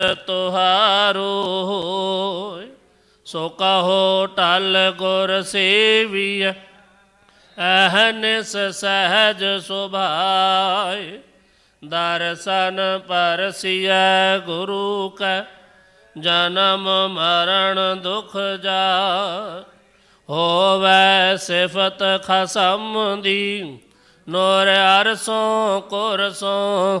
ਤੁਹਾਰੋ ਹੋਇ, ਸੋ ਕਹੋ ਟਲ ਗੁਰ ਸੇਵੀਐ, ਅਹਨਿਸ ਸਹਜ ਸੁਭਾਇ, ਦਰਸ਼ਨ ਪਰਸਿਐ ਗੁਰੂ ਕੈ, ਜਨਮ ਮਰਨ ਦੁਖ ਜਾ ਹੋਵੇ ਸਿਫਤ ਖਸਮ ਦੀ, ਨੋਰ ਅਰਸੋਂ ਕੁਰਸੋਂ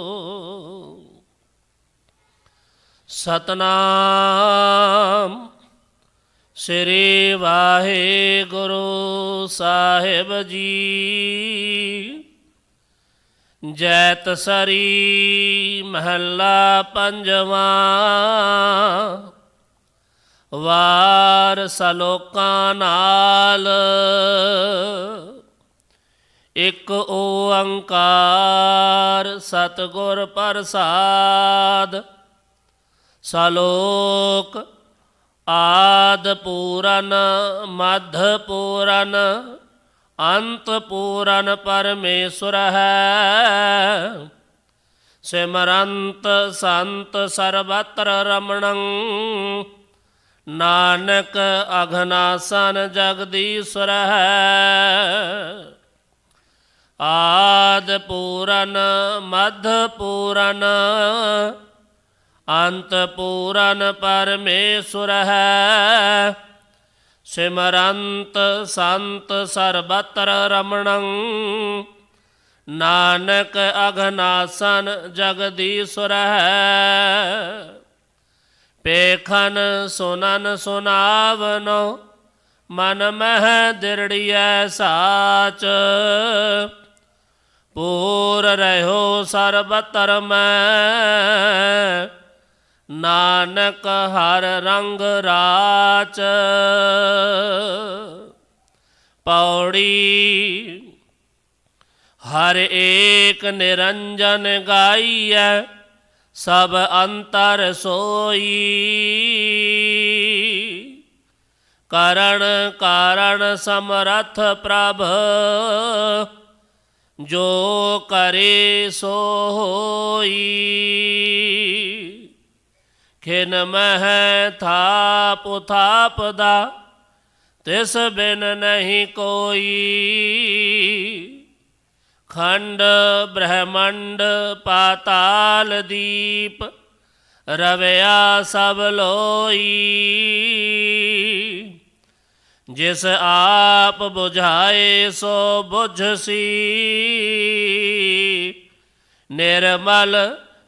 ਸਤਨਾਮ ਸ੍ਰੀ ਵਾਹਿਗੁਰੂ ਸਾਹਿਬ ਜੀ। ਜੈਤ ਸਰੀ ਮਹੱਲਾ ਪੰਜਵਾਂ। ਵਾਰ ਸਲੋਕਾਂ ਨਾਲ ਇਕ ਓੰਕਾਰ ਸਤਿਗੁਰ ਪ੍ਰਸਾਦ ਸਲੋਕ ਆਦ ਪੂਰਨ, ਮਧ ਪੂਰਨ, ਅੰਤ ਪੂਰਨ ਪਰਮੇਸ਼ਰ ਹੈ। ਸਿਮਰੰਤ ਸੰਤ ਸਰਬਤਰ ਰਮਣੰ, ਨਾਨਕ ਅਘਨਾਸਨ ਜਗਦੀਸ਼ਰ ਹੈ। ਆਦ ਪੂਰਨ, ਮਧ ਪੂਰਨ ਅੰਤ ਪੂਰਨ ਪਰਮੇਸ਼ਰ ਹੈ ਸਿਮਰੰਤ ਸੰਤ ਸਰਬਤਰ ਰਮਣੰ। ਨਾਨਕ ਅਘਨਾਸਨ ਜਗਦੀਸ਼ਰ ਹੈ ਪੇਖਨ ਸੁਨਨ ਸੁਨਾਵਨੋ ਮਨ ਮਹਿ ਦਿਰੜੀਐ ਸਾਚ। ਪੂਰ ਰਹਿਓ ਸਰਬਤਰ ਮੈਂ ਨਾਨਕ ਹਰ ਰੰਗ ਰਾਚ। ਪੌੜੀ ਹਰ ਏਕ ਨਿਰੰਜਨ ਗਾਈਐ, ਸਭ ਅੰਤਰ ਸੋਈ। ਕਰਨ ਕਾਰਣ ਸਮਰਥ ਪ੍ਰਭ, ਜੋ ਕਰੇ ਸੋ ਹੋਈ। ਖਿਨ ਮਹਿ ਥਾਪ ਥਾਪ ਦਾ ਤਿਸ ਬਿਨ ਨਹੀਂ ਕੋਈ। ਖੰਡ ਬ੍ਰਹਮੰਡ ਪਾਤਾਲ ਦੀਪ, ਰਵਿਆ ਸਭ ਲੋਈ। ਜਿਸ ਆਪ 부ਝਾਏ ਸੋ 부ਝਸੀ ਨਿਰਮਲ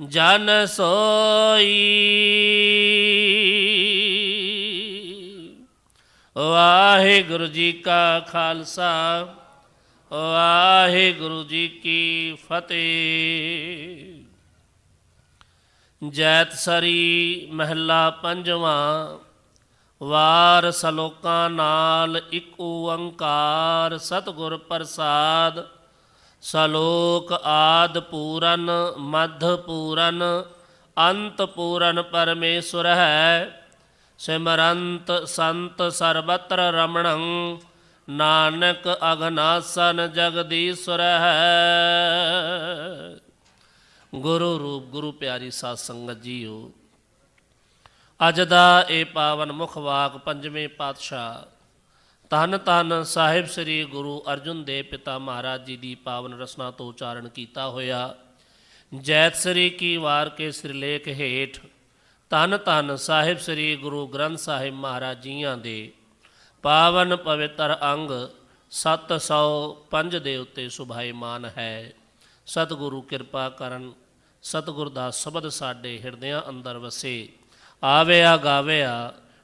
ਜਨ ਸੋਈ। ਵਾਹਿਗੁਰੂ ਜੀ ਕਾ ਖਾਲਸਾ, ਵਾਹਿਗੁਰੂ ਜੀ ਕੀ ਫਤਿਹ। ਜੈਤ ਸਰੀ ਮਹਿਲਾ ਪੰਜਵਾਂ, ਵਾਰ ਸਲੋਕਾਂ ਨਾਲ ਇੱਕ ਓੰਕਾਰ ਸਤਿਗੁਰ ਪ੍ਰਸਾਦ ਸਲੋਕ ਆਦ ਪੂਰਨ, ਮਧ ਪੂਰਨ, ਅੰਤ ਪੂਰਨ ਪਰਮੇਸ਼ਰ ਹੈ। ਸਿਮਰੰਤ ਸੰਤ ਸਰਬਤਰ ਰਮਣੰ, ਨਾਨਕ ਅਗਨਾਸਨ ਜਗਦੀਸ਼ਰ ਹੈ। ਗੁਰੂ ਰੂਪ, ਗੁਰੂ ਪਿਆਰੀ ਸਾਧ ਸੰਗਤ ਜੀਓ, ਅੱਜ ਦਾ ਇਹ ਪਾਵਨ ਮੁਖ ਵਾਕ ਪੰਜਵੇਂ ਪਾਤਸ਼ਾਹ ਧੰਨ ਧੰਨ ਸਾਹਿਬ ਸ੍ਰੀ ਗੁਰੂ ਅਰਜੁਨ ਦੇਵ ਪਿਤਾ ਮਹਾਰਾਜ ਜੀ ਦੀ ਪਾਵਨ ਰਸਨਾ ਤੋਂ ਉਚਾਰਨ ਕੀਤਾ ਹੋਇਆ। ਜੈਤ ਸ੍ਰੀ ਕੀ ਵਾਰ ਕੇ ਸਿਰਲੇਖ ਹੇਠ ਧੰਨ ਧੰਨ ਸਾਹਿਬ ਸ੍ਰੀ ਗੁਰੂ ਗ੍ਰੰਥ ਸਾਹਿਬ ਮਹਾਰਾਜ ਜੀਆਂ ਦੇ ਪਾਵਨ ਪਵਿੱਤਰ ਅੰਗ 705 ਦੇ ਉੱਤੇ ਸੁਭਾਈਮਾਨ ਹੈ। ਸਤਿਗੁਰੂ ਕਿਰਪਾ ਕਰਨ, ਸਤਿਗੁਰ ਦਾ ਸ਼ਬਦ ਸਾਡੇ ਹਿਰਦਿਆਂ ਅੰਦਰ ਵਸੇ। ਆਵਿਆ ਗਾਵਿਆ